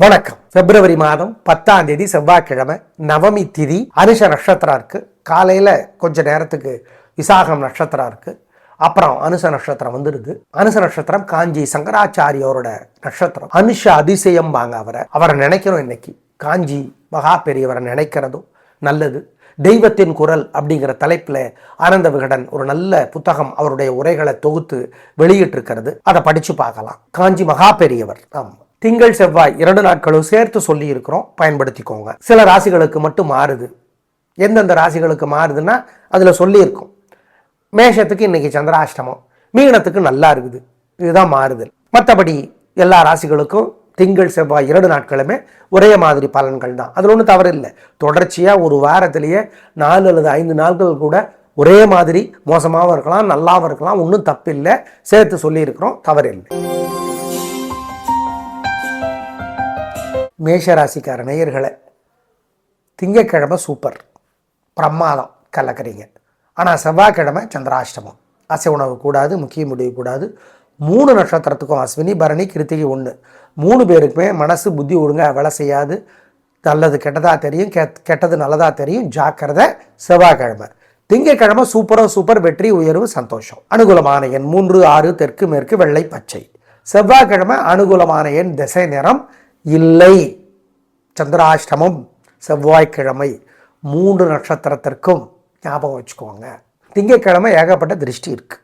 வணக்கம். பிப்ரவரி மாதம் பத்தாம் தேதி செவ்வாய்க்கிழமை நவமி திதி அனுஷ நட்சத்திரம் இருக்கு காலையில கொஞ்ச நேரத்துக்கு விசாகம் நட்சத்திரம் இருக்கு அப்புறம் அனுச நட்சத்திரம் வந்துடுது. அனுச நட்சத்திரம் காஞ்சி சங்கராச்சாரியோரோட நட்சத்திரம். அனுஷ அதிசயம் வாங்க அவரை. அவரை நினைக்கிறோம் இன்னைக்கு. காஞ்சி மகா பெரியவரை நினைக்கிறதும் நல்லது. தெய்வத்தின் குரல் அப்படிங்கிற தலைப்பில் ஆனந்த விகடன் ஒரு நல்ல புத்தகம் அவருடைய உரைகளை தொகுத்து வெளியிட்டிருக்கிறது. அதை படித்து பார்க்கலாம். காஞ்சி மகா பெரியவர் ஆமாம் திங்கள் செவ்வாய் இரண்டு நாட்களும் சேர்த்து சொல்லி இருக்கிறோம் பயன்படுத்திக்கோங்க. சில ராசிகளுக்கு மட்டும் மாறுது. எந்தெந்த ராசிகளுக்கு மாறுதுன்னா அதில் சொல்லியிருக்கோம். மேஷத்துக்கு இன்னைக்கு சந்திராஷ்டமம். மீனத்துக்கு நல்லா இருக்குது. இதுதான் மாறுதல். மற்றபடி எல்லா ராசிகளுக்கும் திங்கள் செவ்வாய் இரண்டு நாட்களுமே ஒரே மாதிரி பலன்கள் தான். அதில் ஒன்றும் தவறு இல்லை. தொடர்ச்சியாக ஒரு வாரத்திலேயே நாலு அல்லது ஐந்து நாட்கள் கூட ஒரே மாதிரி மோசமாகவும் இருக்கலாம் நல்லாவும் இருக்கலாம். ஒன்றும் தப்பில்லை. சேர்த்து சொல்லியிருக்கிறோம். தவறில்லை மேஷராசிக்கார நேயர்களை திங்கக்கிழமை சூப்பர். பிரமாதம் கலக்கிறீங்க. ஆனால் செவ்வாய்க்கிழமை சந்திராஷ்டமம். அசை உணவு கூடாது முக்கிய முடிவு கூடாது. மூணு நட்சத்திரத்துக்கும் அஸ்வினி பரணி கிருத்திகை ஒன்று மூணு பேருக்குமே மனசு புத்தி ஒழுங்காக வேலை செய்யாது. நல்லது கெட்டதாக தெரியும் கெ கெட்டது நல்லதாக தெரியும். ஜாக்கிரதை செவ்வாய்க்கிழமை. திங்கக்கிழமை சூப்பரோ சூப்பர் வெற்றி உயர்வு சந்தோஷம். அனுகூலமான எண் மூன்று ஆறு தெற்கு மேற்கு வெள்ளை பச்சை. செவ்வாய்க்கிழமை அனுகூலமான எண் திசை நிறம். இல்லை. சந்திராஷ்டமம் செவ்வாய்க்கிழமை மூன்று நட்சத்திரத்திற்கும் ஞாபகம் வச்சுக்கோங்க. திங்கட்கிழமை ஏகப்பட்ட திருஷ்டி இருக்குது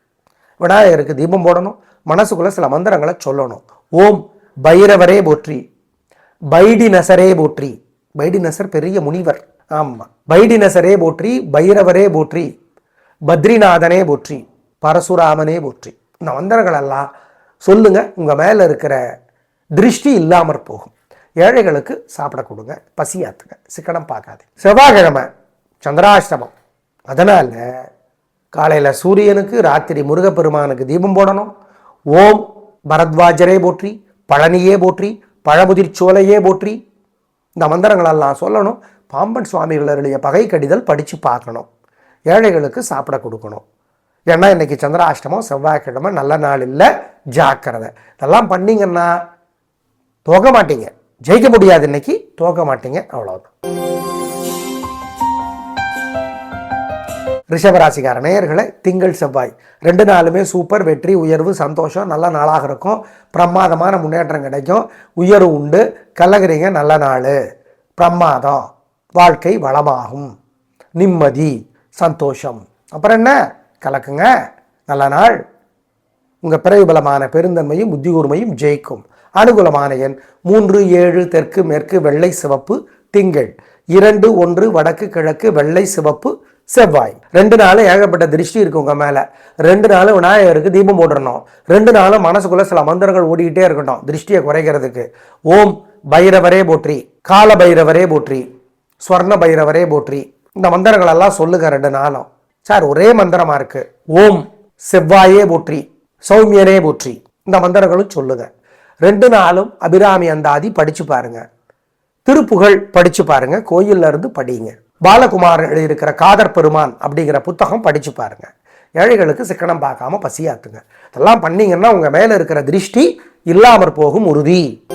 விநாயகருக்கு தீபம் போடணும். மனசுக்குள்ளே சில மந்திரங்களை சொல்லணும். ஓம் பைரவரே போற்றி பைடி நசரே போற்றி. பைடி நசர் பெரிய முனிவர். ஆமாம் பைடி நசரே போற்றி பைரவரே போற்றி பத்ரிநாதனே போற்றி பரசுராமனே போற்றி. இந்த மந்திரங்களெல்லாம் சொல்லுங்கள் உங்கள் மேலே இருக்கிற திருஷ்டி இல்லாமற் போகும். ஏழைகளுக்கு சாப்பிட கொடுங்க பசியாத்துங்க சிக்கனம் பார்க்காது செவ்வாய்க்கிழமை சந்திராஷ்டமம். அதனால் காலையில் சூரியனுக்கு ராத்திரி முருகப்பெருமானுக்கு தீபம் போடணும். ஓம் பரத்வாஜரே போற்றி பழனியே போற்றி பழமுதிர் சோலையே போற்றி. இந்த மந்திரங்களெல்லாம் சொல்லணும். பாம்பன் சுவாமிகளுடைய பகை கடிதல் படித்து பார்க்கணும். ஏழைகளுக்கு சாப்பிட கொடுக்கணும். ஏன்னா இன்னைக்கு சந்திராஷ்டமம் செவ்வாய்க்கிழமை நல்ல நாள் இல்லை ஜாக்கிரதை. இதெல்லாம் பண்ணிங்கன்னா போக மாட்டீங்க. ஜெயிக்க முடியாது இன்னைக்கு. தோக்க மாட்டீங்க. அவ்வளோதான் ரிஷபராசிக்கார நேயர்களை திங்கள் செவ்வாய். ரெண்டு நாளுமே சூப்பர் வெற்றி உயர்வு சந்தோஷம். நல்ல நாளாக இருக்கும். பிரமாதமான முன்னேற்றம் கிடைக்கும். உயர்வு உண்டு. கல்லகிறீங்க நல்ல நாள். பிரமாதம். வாழ்க்கை வளமாகும். நிம்மதி சந்தோஷம். அப்புறம் என்ன? கலக்குங்க. நல்ல நாள். உங்கள் பிறகுபலமான பெருந்தன்மையும் புத்தி கூர்மையும் ஜெயிக்கும். அனுகூலமான எண் மூன்று ஏழு தெற்கு மேற்கு வெள்ளை சிவப்பு திங்கள். இரண்டு ஒன்று வடக்கு கிழக்கு வெள்ளை சிவப்பு செவ்வாய். ரெண்டு நாளும் ஏகப்பட்ட திருஷ்டி இருக்கு உங்க மேல. ரெண்டு நாளும் விநாயகருக்கு தீபம் போட்டுடணும் ரெண்டு நாளும் மனசுக்குள்ள சில மந்திரங்கள் ஓடிக்கிட்டே இருக்கட்டும் திருஷ்டியை குறைக்கிறதுக்கு. ஓம் பைரவரே போற்றி கால பைரவரே போற்றி ஸ்வர்ண பைரவரே போற்றி. இந்த மந்திரங்கள் எல்லாம் சொல்லுங்க ரெண்டு நாளும். சார் ஒரே மந்திரமா இருக்கு. ஓம் செவ்வாயே போற்றி சௌமியனே போற்றி. இந்த மந்திரங்களும் சொல்லுங்க. ரெண்டு நாளும் அபிராமி அந்தாதி படிச்சு பாருங்க. திருப்புகழ் படிச்சு பாருங்க கோயில்ல இருந்து படிங்க. பாலகுமார் எழுதியிருக்கிற காதர் பெருமான் அப்படிங்கிற புத்தகம் படிச்சு பாருங்க. ஏழைகளுக்கு சிக்கனம் பார்க்காம பசியாத்துங்க. இதெல்லாம் பண்ணீங்கன்னா உங்க மேல இருக்கிற திருஷ்டி இல்லாமற் போகும் உறுதி.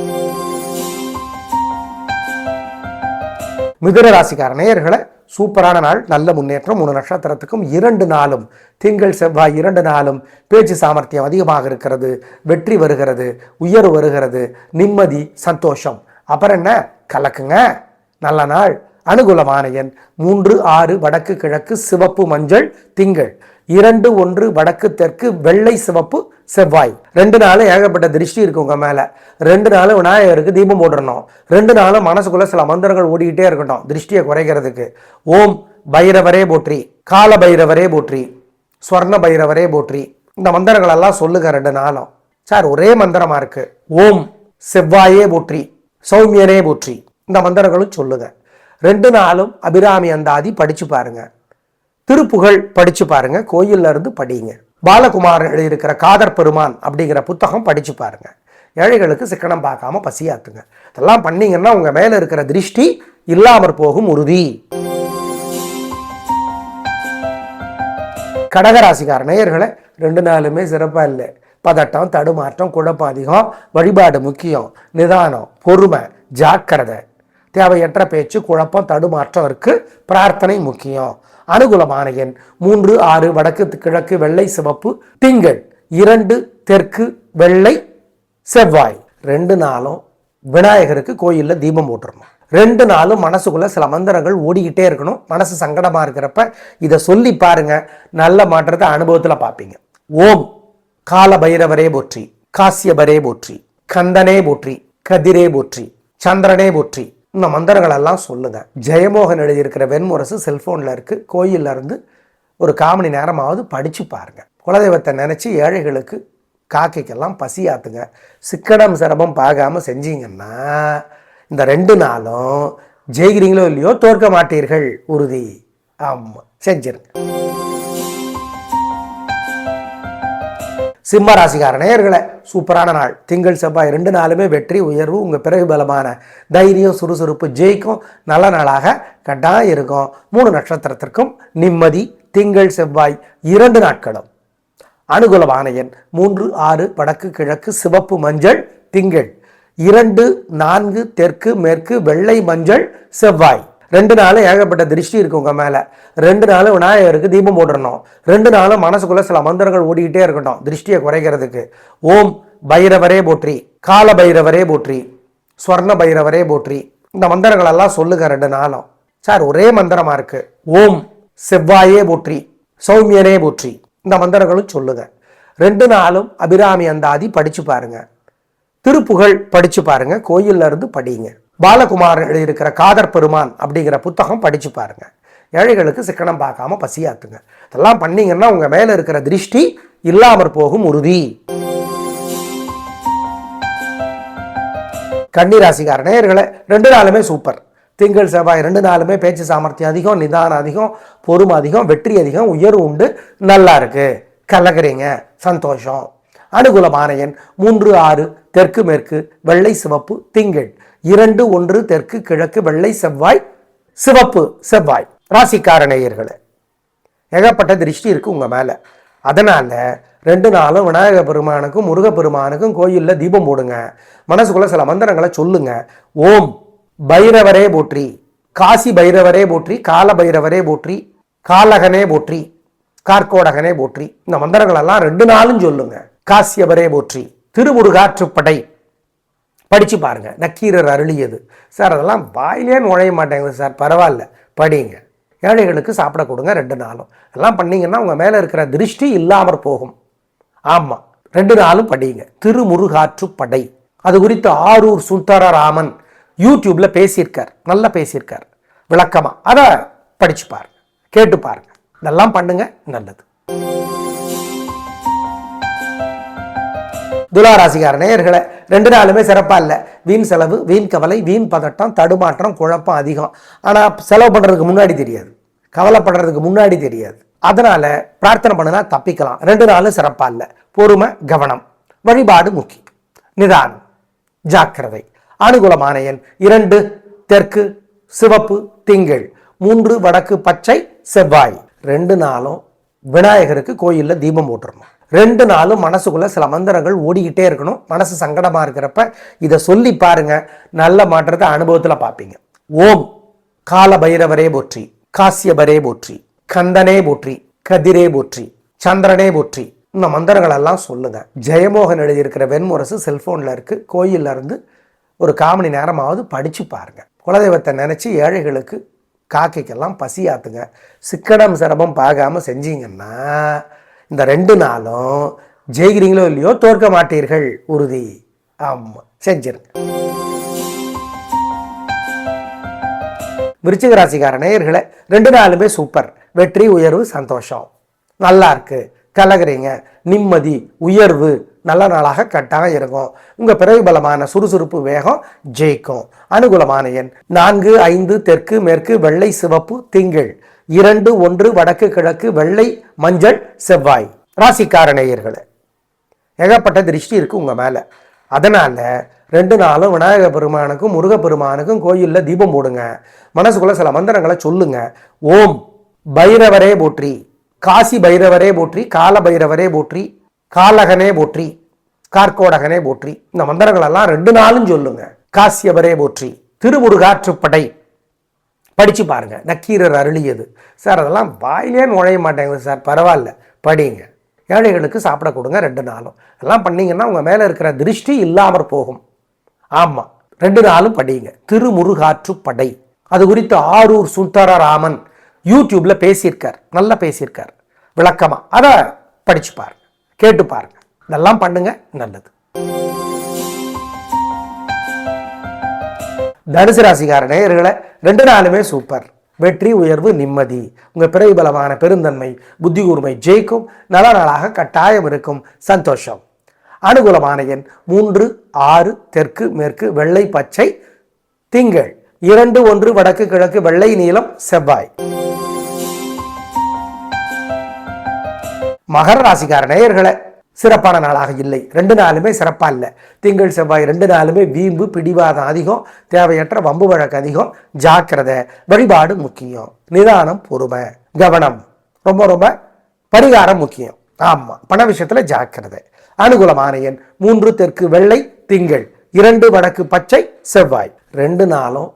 மிதுன ராசிக்கார நேயர்களை சூப்பரான நாள் நல்ல முன்னேற்றம் மூணு நட்சத்திரத்துக்கும் இரண்டு நாளும் திங்கள் செவ்வாய் இரண்டு நாளும் பேச்சு சாமர்த்தியம் அதிகமாக இருக்கிறது வெற்றி வருகிறது உயர்வு வருகிறது நிம்மதி சந்தோஷம். அப்புறம் என்ன? கலக்குங்க. நல்ல நாள். அனுகூலமான எண். மூன்று ஆறு வடக்கு கிழக்கு சிவப்பு மஞ்சள் திங்கள். இரண்டு ஒன்று வடக்கு தெற்கு வெள்ளை சிவப்பு செவ்வாய். ரெண்டு நாளும் ஏகப்பட்ட திருஷ்டி இருக்கு உங்கள் மேலே. ரெண்டு நாளும் விநாயகருக்கு தீபம் போட்டுடணும் ரெண்டு நாளும் மனசுக்குள்ளே சில மந்திரங்கள் ஓடிக்கிட்டே இருக்கட்டும் திருஷ்டியை குறைக்கிறதுக்கு. ஓம் பைரவரே போற்றி கால பைரவரே போற்றி ஸ்வர்ண பைரவரே போற்றி. இந்த மந்திரங்கள் எல்லாம் சொல்லுங்க ரெண்டு நாளும். சார் ஒரே மந்திரமாக இருக்கு. ஓம் செவ்வாயே போற்றி சௌமியனே போற்றி. இந்த மந்திரங்களும் சொல்லுங்க. ரெண்டு நாளும் அபிராமி அந்தாதி படிச்சு பாருங்க. திருப்புகழ் படிச்சு பாருங்க. கோயில்ல இருந்து படிங்க. பாலகுமார் எழுதியிருக்கிற காதர் பெருமான் அப்படிங்கிற புத்தகம் படித்து பாருங்க. ஏழைகளுக்கு சிக்கனம் பார்க்காம பசியாத்துங்க. இதெல்லாம் பண்ணீங்கன்னா உங்கள் மேலே இருக்கிற திருஷ்டி இல்லாமற் போகும் உறுதி. கடகராசிக்கார நேயர்களை ரெண்டு நாளுமே சிறப்பாக இல்லை. பதட்டம் தடுமாற்றம் குழப்பம் அதிகம் வழிபாடு முக்கியம் நிதானம் பொறுமை ஜாக்கிரதை. தேவையற்ற பேச்சு குழப்பம் தடுமாற்றம் இருக்கு. பிரார்த்தனை முக்கியம். அனுகூலமான எண் மூன்று ஆறு வடக்கு கிழக்கு வெள்ளை சிவப்பு திங்கள் இரண்டு தெற்கு வெள்ளை செவ்வாய். ரெண்டு நாளும் விநாயகருக்கு கோயிலில் தீபம் போட்டுருணும் ரெண்டு நாளும் மனசுக்குள்ள சில மந்திரங்கள் ஓடிக்கிட்டே இருக்கணும். மனசு சங்கடமா இருக்கிறப்ப இதை சொல்லி பாருங்க. நல்ல மாற்றத்தை அனுபவத்தில் பார்ப்பீங்க. ஓம் கால பைரவரே போற்றி காசியபரே போற்றி கந்தனே போற்றி கதிரே போற்றி சந்திரனே போற்றி இந்த மந்திரங்கள் எல்லாம் சொல்லுங்க ஜெயமோகன் எழுதியிருக்கிற வெண்முரசு செல்ஃபோனில் இருக்குது கோயில்ல இருந்து ஒரு காமணி நேரமாவது படித்து பாருங்கள் குலதெய்வத்தை நினச்சி ஏழைகளுக்கு காக்கைக்கெல்லாம் பசியாத்துங்க சிக்கடம் சிரமம் பார்க்காம செஞ்சீங்கன்னா இந்த ரெண்டு நாளும் ஜெயிக்கிறீங்களோ இல்லையோ தோற்க மாட்டீர்கள். உறுதி. ஆமாம் செஞ்சிருங்க. சிம்ம ராசிகார நேயர்களை சூப்பரான நாள். திங்கள் செவ்வாய் ரெண்டு நாளுமே வெற்றி உயர்வு உங்கள் பிறகு பலமான தைரியம் சுறுசுறுப்பு ஜெயிக்கும். நல்ல நாளாக கட்டாயம் இருக்கும். மூணு நட்சத்திரத்திற்கும் நிம்மதி திங்கள் செவ்வாய் இரண்டு நாட்களும். அனுகூலமான எண் மூன்று ஆறு வடக்கு கிழக்கு சிவப்பு மஞ்சள் திங்கள் இரண்டு நான்கு தெற்கு மேற்கு வெள்ளை மஞ்சள் செவ்வாய். ரெண்டு நாளும் ஏகப்பட்ட திருஷ்டி இருக்கு உங்கள் மேலே. ரெண்டு நாளும் விநாயகருக்கு தீபம் போட்டுடணும் ரெண்டு நாளும் மனசுக்குள்ளே சில மந்திரங்கள் ஓடிக்கிட்டே இருக்கட்டும் திருஷ்டியை குறைக்கிறதுக்கு. ஓம் பைரவரே போற்றி கால பைரவரே போற்றி ஸ்வர்ண பைரவரே போற்றி. இந்த மந்திரங்களெல்லாம் சொல்லுங்க ரெண்டு நாளும். சார் ஒரே மந்திரமா இருக்கு. ஓம் செவ்வாயே போற்றி சௌமியனே போற்றி. இந்த மந்திரங்களும் சொல்லுங்க. ரெண்டு நாளும் அபிராமி அந்தாதி படிச்சு பாருங்க. திருப்புகழ் படிச்சு பாருங்க. கோயில்ல இருந்து படிங்க. பாலகுமார் எழுதியிருக்கிற காதர் பெருமான் அப்படிங்கிற புத்தகம் படித்து பாருங்கள் ஏழைகளுக்கு சிக்கனம் பார்க்காம பசியாத்துங்க. இதெல்லாம் பண்ணீங்கன்னா உங்கள் மேலே இருக்கிற திருஷ்டி இல்லாமற் போகும் உறுதி. கன்னிராசிக்கார நேயர்களை ரெண்டு நாளுமே சூப்பர். திங்கள் செவ்வாய் ரெண்டு நாளுமே பேச்சு சாமர்த்தியம் அதிகம் நிதானம் அதிகம் பொறுமை அதிகம் வெற்றி அதிகம் உயர்வு உண்டு நல்லா இருக்கு. கலகிறீங்க சந்தோஷம். அனுகூலமான எண் மூன்று ஆறு தெற்கு மேற்கு வெள்ளை சிவப்பு திங்கள். இரண்டு ஒன்று தெற்கு கிழக்கு வெள்ளை செவ்வாய் சிவப்பு செவ்வாய் ராசிக்கார நேயர்களே. ஏகப்பட்ட திருஷ்டி இருக்கு உங்க மேல. அதனால ரெண்டு நாளும் விநாயக பெருமானுக்கும் முருக பெருமானுக்கும் கோயிலில் தீபம் போடுங்க. மனசுக்குள்ள சில மந்திரங்களை சொல்லுங்க. ஓம் பைரவரே போற்றி காசி பைரவரே போற்றி கால பைரவரே போற்றி காலகனே போற்றி கார்கோடகனே போற்றி. இந்த மந்திரங்களெல்லாம் ரெண்டு நாளும் சொல்லுங்க. காசியவரே போற்றி திருமுருகாற்றுப்படை படித்து பாருங்கள் நக்கீரர் அருளியது. சார் அதெல்லாம் வாயிலே நுழைய மாட்டேங்குது சார். பரவாயில்ல. படிங்க. ஏழைகளுக்கு சாப்பிட கொடுங்க ரெண்டு நாளும். எல்லாம் பண்ணீங்கன்னா உங்கள் மேலே இருக்கிற திருஷ்டி இல்லாமற் போகும். ஆமாம் ரெண்டு நாளும் படிங்க. திருமுருகாற்று படை. அது குறித்து ஆரூர் சுந்தரராமன் யூடியூப்பில் பேசியிருக்கார். நல்லா பேசியிருக்கார். விளக்கமாக அதை படிச்சு பாருங்க. கேட்டு பாருங்க. இதெல்லாம் பண்ணுங்க. நல்லது. துலாராசிகார நேயர்களை ரெண்டு நாளுமே சிறப்பாக இல்லை. வீண் செலவு வீண் கவலை வீண் பதட்டம் தடுமாற்றம் குழப்பம் அதிகம். ஆனால் செலவு பண்ணுறதுக்கு முன்னாடி தெரியாது. கவலைப்படுறதுக்கு முன்னாடி தெரியாது. அதனால் பிரார்த்தனை பண்ணினா தப்பிக்கலாம். ரெண்டு நாளும் சிறப்பாக இல்லை. பொறுமை கவனம். வழிபாடு முக்கியம். நிதானம். ஜாக்கிரதை. அனுகூலமான எண் இரண்டு தெற்கு சிவப்பு திங்கள். மூன்று வடக்கு பச்சை செவ்வாய். ரெண்டு நாளும் விநாயகருக்கு கோயிலில் தீபம் போட்டுருணும் ரெண்டு நாளும் மனசுக்குள்ள சில மந்திரங்கள் ஓடிக்கிட்டே இருக்கணும். மனசு சங்கடமா இருக்கிறப்ப இதை சொல்லி பாருங்க. நல்ல மாற்றத்தை அனுபவத்துல பார்ப்பீங்க. ஓம் கால பைரவரே போற்றி காசியபரே போற்றி கந்தனே போற்றி கதிரே போற்றி சந்திரனே போற்றி. இந்த மந்திரங்கள் எல்லாம் சொல்லுங்க. ஜெயமோகன் எழுதியிருக்கிற வெண்முரசு செல்போன்ல இருக்கு. கோயில்ல இருந்து ஒரு காமணி நேரமாவது படிச்சு பாருங்க. குலதெய்வத்தை நினைச்சு ஏழைகளுக்கு காக்கைக்கெல்லாம் பசியாத்துங்க சிக்கடம் சிரமம் பார்க்காம செஞ்சீங்கன்னா இந்த ரெண்டு நாளும் ஜெயிக்கிறீங்களோ இல்லையோ தோற்க மாட்டீர்கள். உறுதி. ஆமாம் செஞ்சிருங்க. விருச்சிக ராசிக்கார ரெண்டு நாளுமே சூப்பர் வெற்றி உயர்வு சந்தோஷம். நல்லா இருக்கு. கலகிறீங்க. நிம்மதி உயர்வு. நல்ல நாளாக கட்டாக இருக்கும். உங்க பிறகு பலமான சுறுசுறுப்பு வேகம் ஜெயிக்கும். அனுகூலமான எண் நான்கு ஐந்து தெற்கு மேற்கு வெள்ளை சிவப்பு திங்கள். இரண்டு ஒன்று வடக்கு கிழக்கு வெள்ளை மஞ்சள் செவ்வாய். ராசிக்கார நேயர்களே ஏகப்பட்ட திருஷ்டி இருக்கு உங்க மேல. அதனால ரெண்டு நாளும் விநாயக பெருமானுக்கும் முருக பெருமானுக்கும் கோயிலில் தீபம் போடுங்க. மனசுக்குள்ள சில மந்திரங்களை சொல்லுங்க. ஓம் பைரவரே போற்றி காசி பைரவரே போற்றி கால பைரவரே போற்றி காலகனே போற்றி கார்கோடகனே போற்றி. இந்த மந்திரங்களெல்லாம் ரெண்டு நாளும் சொல்லுங்க. காசியவரே போற்றி திருமுருகாற்றுப்படை படித்து பாருங்கள் நக்கீரர் அருளியது. சார் அதெல்லாம் வாயிலே நுழைய மாட்டேங்குது சார். பரவாயில்ல. படிங்க. ஏழைகளுக்கு சாப்பிட கொடுங்க ரெண்டு நாளும். எல்லாம் பண்ணீங்கன்னா உங்கள் மேலே இருக்கிற திருஷ்டி இல்லாமற் போகும். ஆமாம் ரெண்டு நாளும் படிங்க. திருமுருகாற்று படை அது குறித்து ஆரூர் சுந்தரராமன் யூடியூப்பில் பேசியிருக்கார். நல்லா பேசியிருக்கார். விளக்கமாக அதை படிச்சு பாருங்க. கேட்டு பாருங்க. இதெல்லாம் பண்ணுங்க. நல்லது. தனுசு ராசிக்கார நேயர்களை ரெண்டு நாளுமே சூப்பர். வெற்றி உயர்வு நிம்மதி. உங்கள் பிறவி பலமான பெருந்தன்மை புத்தி கூர்மை ஜெயிக்கும். நல்ல நாளாக கட்டாயம் இருக்கும். சந்தோஷம். அனுகூலமான எண் மூன்று ஆறு தெற்கு மேற்கு வெள்ளை பச்சை திங்கள். இரண்டு ஒன்று வடக்கு கிழக்கு வெள்ளை நீளம் செவ்வாய். மகர ராசிக்கார நேயர்களை சிறப்பான நாளாக இல்லை. ரெண்டு நாளுமே சிறப்பாக இல்லை. திங்கள் செவ்வாய் ரெண்டு நாளுமே வீம்பு பிடிவாதம் அதிகம் தேவையற்ற வம்பு வழக்கு அதிகம் ஜாக்கிரதை வழிபாடு முக்கியம். நிதானம் பொறுமை கவனம். ரொம்ப ரொம்ப பரிகாரம் முக்கியம். ஆமாம் பண விஷயத்தில் ஜாக்கிரதை. அனுகூலமான எண் மூன்று தெற்கு வெள்ளை திங்கள். இரண்டு வடக்கு பச்சை செவ்வாய். ரெண்டு நாளும்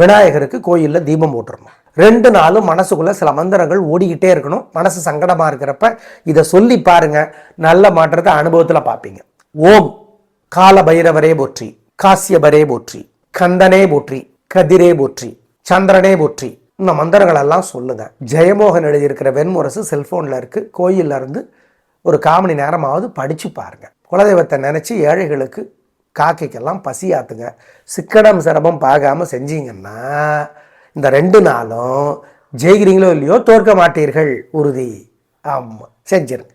விநாயகருக்கு கோயிலில் தீபம் போட்டுருணும் ரெண்டு நாளும் மனசுக்குள்ள சில மந்திரங்கள் ஓடிக்கிட்டே இருக்கணும். மனசு சங்கடமா இருக்கிறப்ப இதை சொல்லி பாருங்க. நல்ல மாற்றத்தை அனுபவத்துல பார்ப்பீங்க. ஓம் கால பைரவரே போற்றி காசியபரே போற்றி கந்தனே போற்றி கதிரே போற்றி சந்திரனே போற்றி. இந்த மந்திரங்கள் எல்லாம் சொல்லுங்க. ஜெயமோகன் எழுதியிருக்கிற வெண்முரசு செல்போன்ல இருக்கு. கோயில்ல இருந்து ஒரு காமணி நேரமாவது படிச்சு பாருங்க. குலதெய்வத்தை நினைச்சு ஏழைகளுக்கு காக்கைக்கெல்லாம் பசியாத்துங்க சிக்கனம் சிரமம் பார்க்காம செஞ்சீங்கன்னா இந்த ரெண்டு நாளும் ஜெயிக்கிறீங்களோ இல்லையோ தோற்க மாட்டீர்கள். உறுதி. ஆமாம் செஞ்சிருங்க.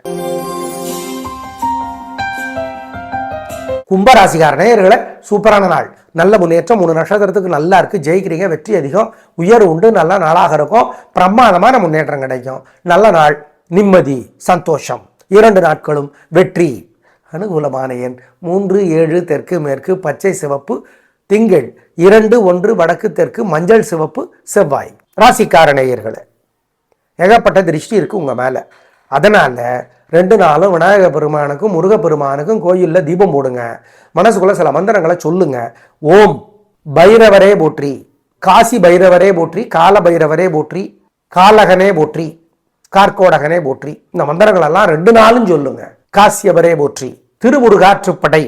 கும்பராசிக்கார நேயர்களை சூப்பரான நாள். நல்ல முன்னேற்றம் மூணு நட்சத்திரத்துக்கு நல்லா இருக்கு. ஜெயிக்கிறீங்க வெற்றி அதிகம். உயர் உண்டு நல்ல நாளாக இருக்கும். பிரமாதமான முன்னேற்றம் கிடைக்கும். நல்ல நாள். நிம்மதி சந்தோஷம். இரண்டு நாட்களும் வெற்றி. அனுகூலமான எண் மூன்று ஏழு தெற்கு மேற்கு பச்சை சிவப்பு திங்கள் இரண்டு ஒன்று வடக்கு தெற்கு மஞ்சள் சிவப்பு செவ்வாய். ராசிக்கார நேயர்களே ஏகப்பட்ட திருஷ்டி இருக்கு உங்க மேல. அதனால ரெண்டு நாளும் விநாயக பெருமானுக்கும் முருக பெருமானுக்கும் கோயிலில் தீபம் போடுங்க. மனசுக்குள்ள சில மந்திரங்களை சொல்லுங்க. ஓம் பைரவரே போற்றி காசி பைரவரே போற்றி கால பைரவரே போற்றி காலகனே போற்றி கார்கோடகனே போற்றி. இந்த மந்திரங்களெல்லாம் ரெண்டு நாளும் சொல்லுங்க. காசியவரே போற்றி திருமுருகாற்றுப்படை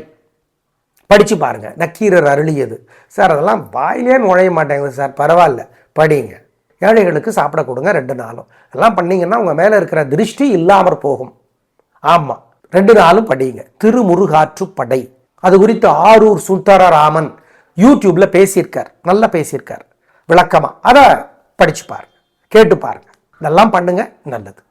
படித்து பாருங்கள் நக்கீரர் அருளியது. சார் அதெல்லாம் வாயிலே நுழைய மாட்டேங்குது சார். பரவாயில்ல. படிங்க. ஏழைகளுக்கு சாப்பிட கொடுங்க ரெண்டு நாளும். எல்லாம் பண்ணீங்கன்னா உங்கள் மேலே இருக்கிற திருஷ்டி இல்லாமற் போகும். ஆமாம் ரெண்டு நாளும் படிங்க. திருமுருகாற்று படை அது குறித்து ஆரூர் சுந்தரராமன் யூடியூப்பில் பேசியிருக்கார். நல்லா பேசியிருக்கார். விளக்கமாக அதை படிச்சு பாருங்க. கேட்டு பாருங்க. இதெல்லாம் பண்ணுங்க. நல்லது.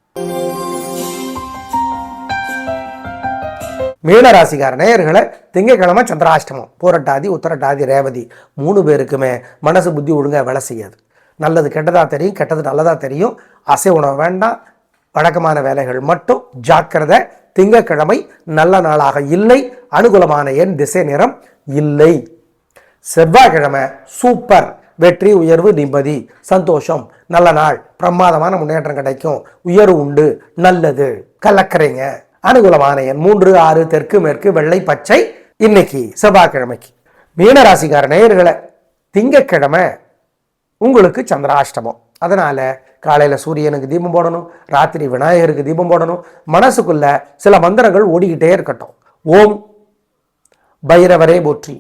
மீனராசிக்கார நேயர்களை திங்கக்கிழமை சந்திராஷ்டமம் பூரட்டாதி உத்தரட்டாதி ரேவதி மூணு பேருக்குமே மனசு புத்தி ஒழுங்காக வேலை செய்யாது. நல்லது கெட்டதா தெரியும் கெட்டது நல்லதாக தெரியும். அசை உணவு வேண்டாம் வழக்கமான வேலைகள் மட்டும் ஜாக்கிரதை திங்கக்கிழமை நல்ல நாளாக இல்லை அனுகூலமான எண் திசை நிறம் இல்லை. செவ்வாய்க்கிழமை சூப்பர் வெற்றி உயர்வு நிம்மதி சந்தோஷம் நல்ல நாள் பிரமாதமான முன்னேற்றம் கிடைக்கும் உயர்வு உண்டு நல்லது. கலக்கிறீங்க அனுகூலமான எண் மூன்று ஆறு தெற்கு மேற்கு வெள்ளை பச்சை இன்னைக்கு செவ்வாய்க்கிழமைக்கு. மீனராசிக்கார நேயர்களை திங்கக்கிழமை உங்களுக்கு சந்திராஷ்டமம். அதனால காலையில சூரியனுக்கு தீபம் போடணும் ராத்திரி விநாயகருக்கு தீபம் போடணும் மனசுக்குள்ள சில மந்திரங்கள் ஓடிக்கிட்டே இருக்கட்டும். ஓம் பைரவரே போற்றி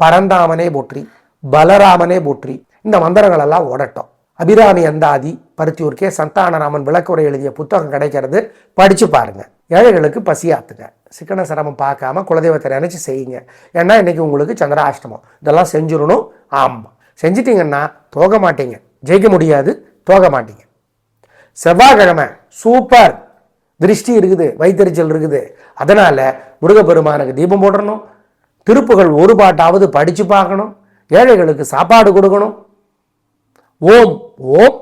பரந்தாமனே போற்றி பலராமனே போற்றி இந்த மந்திரங்கள் எல்லாம் ஓடட்டும். அபிராமி அந்தாதி பருத்தியூர் கே. சந்தானராமன் விளக்குரை எழுதிய புத்தகம் கிடைக்கிறது. படித்து பாருங்கள் ஏழைகளுக்கு பசியாத்துங்க. சிக்கன சிரமம் பார்க்காம குலதெய்வத்தை நினச்சி செய்யுங்க. ஏன்னா இன்னைக்கு உங்களுக்கு சந்திராஷ்டமம். இதெல்லாம் செஞ்சிடணும். ஆமாம் செஞ்சிட்டிங்கன்னா தோக மாட்டீங்க. ஜெயிக்க முடியாது. தோக மாட்டீங்க. செவ்வாய்க்கிழமை சூப்பர் திருஷ்டி இருக்குது. வைத்தறிச்சல் இருக்குது. அதனால் முருகப்பெருமானுக்கு தீபம் போடணும். திருப்புகள் ஒரு பாட்டாவது படித்து பார்க்கணும். ஏழைகளுக்கு சாப்பாடு கொடுக்கணும். ஓம் ஓம்.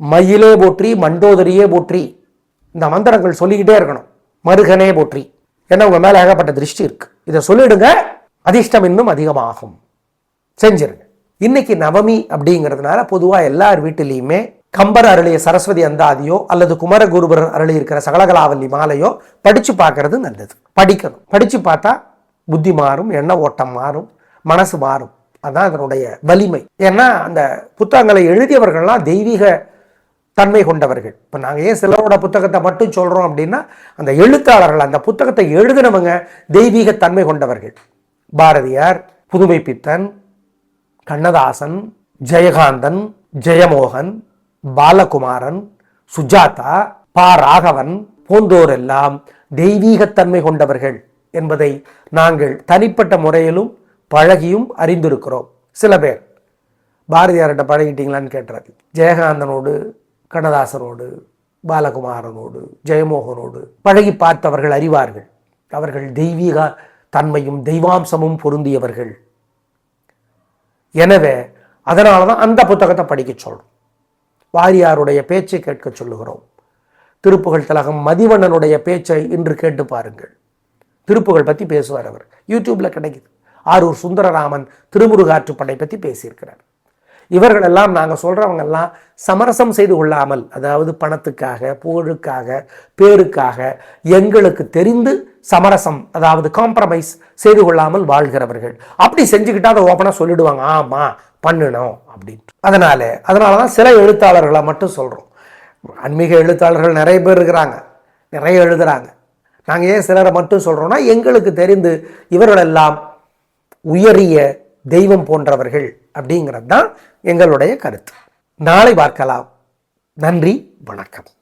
மயிலே போற்றி மண்டோதரியே போற்றி. இந்த மந்திரங்கள் சொல்லிக்கிட்டே இருக்கணும். மருகனே போற்றி. ஏன்னா உங்கள் மேலே ஏகப்பட்ட திருஷ்டி இருக்கு. இதை சொல்லிடுங்க. அதிர்ஷ்டம் இன்னும் அதிகமாகும். செஞ்சிருங்க. இன்னைக்கு நவமி அப்படிங்கிறதுனால பொதுவாக எல்லார் வீட்டிலையுமே கம்பர் அருளிய சரஸ்வதி அந்தாதியோ அல்லது குமரகுருபர் அருளி இருக்கிற சகலகலாவல்லி மாலையோ படித்து பார்க்கறது நல்லது. படிக்கணும். படித்து பார்த்தா புத்தி மாறும் எண்ண ஓட்டம் மாறும் மனசு மாறும். அதுதான் அதனுடைய வலிமை. ஏன்னா அந்த புத்தகங்களை எழுதியவர்கள்லாம் தெய்வீக தன்மை கொண்டவர்கள். இப்போ நாங்கள் ஏன் சிலரோட புத்தகத்தை மட்டும் சொல்கிறோம் அப்படின்னா அந்த எழுத்தாளர்கள் அந்த புத்தகத்தை எழுதினவங்க தெய்வீக தன்மை கொண்டவர்கள். பாரதியார் புதுமை பித்தன் கண்ணதாசன் ஜெயகாந்தன் ஜெயமோகன் பாலகுமாரன் சுஜாதா பா. ராகவன் போன்றோரெல்லாம் தெய்வீகத்தன்மை கொண்டவர்கள் என்பதை நாங்கள் தனிப்பட்ட முறையிலும் பழகியும் அறிந்திருக்கிறோம். சில பேர் பாரதியார்கிட்ட பழகிட்டீங்களான்னு கேட்டுறது ஜெயகாந்தனோடு கண்ணதாசனோடு பாலகுமாரனோடு ஜெயமோகனோடு பழகி பார்த்தவர்கள் அறிவார்கள். அவர்கள் தெய்வீக தன்மையும் தெய்வாம்சமும் பொருந்தியவர்கள். எனவே அதனால தான் அந்த புத்தகத்தை படிக்க சொல்கிறோம் வாரியாருடைய பேச்சை கேட்க சொல்லுகிறோம். திருப்புகழ் திலகம் மதிவண்ணனுடைய பேச்சை இன்று கேட்டு பாருங்கள். திருப்புகழ் பற்றி பேசுவார் அவர். யூடியூப்பில் கிடைக்குது. ஆரூர் சுந்தரராமன் திருமுருகாற்றுப்படை பற்றி பேசியிருக்கிறார். இவர்களெல்லாம் நாங்கள் சொல்கிறவங்கெல்லாம் சமரசம் செய்து கொள்ளாமல் அதாவது பணத்துக்காக புகழுக்காக பேருக்காக எங்களுக்கு தெரிந்து சமரசம் அதாவது காம்ப்ரமைஸ் செய்து கொள்ளாமல் வாழ்கிறவர்கள். அப்படி செஞ்சுக்கிட்டா அதை ஓப்பனாக சொல்லிடுவாங்க. ஆமாம் பண்ணணும் அப்படின்ட்டு. அதனால் அதனால தான் சில எழுத்தாளர்களை மட்டும் சொல்கிறோம் ஆன்மீக எழுத்தாளர்கள் நிறைய பேர் இருக்கிறாங்க. நிறைய எழுதுகிறாங்க நாங்கள் ஏன் சிலரை மட்டும் சொல்கிறோன்னா எங்களுக்கு தெரிந்து இவர்களெல்லாம் உயரிய தெய்வம் போன்றவர்கள் அப்படிங்கிறது தான் எங்களுடைய கருத்து. நாளை பார்க்கலாம். நன்றி வணக்கம்.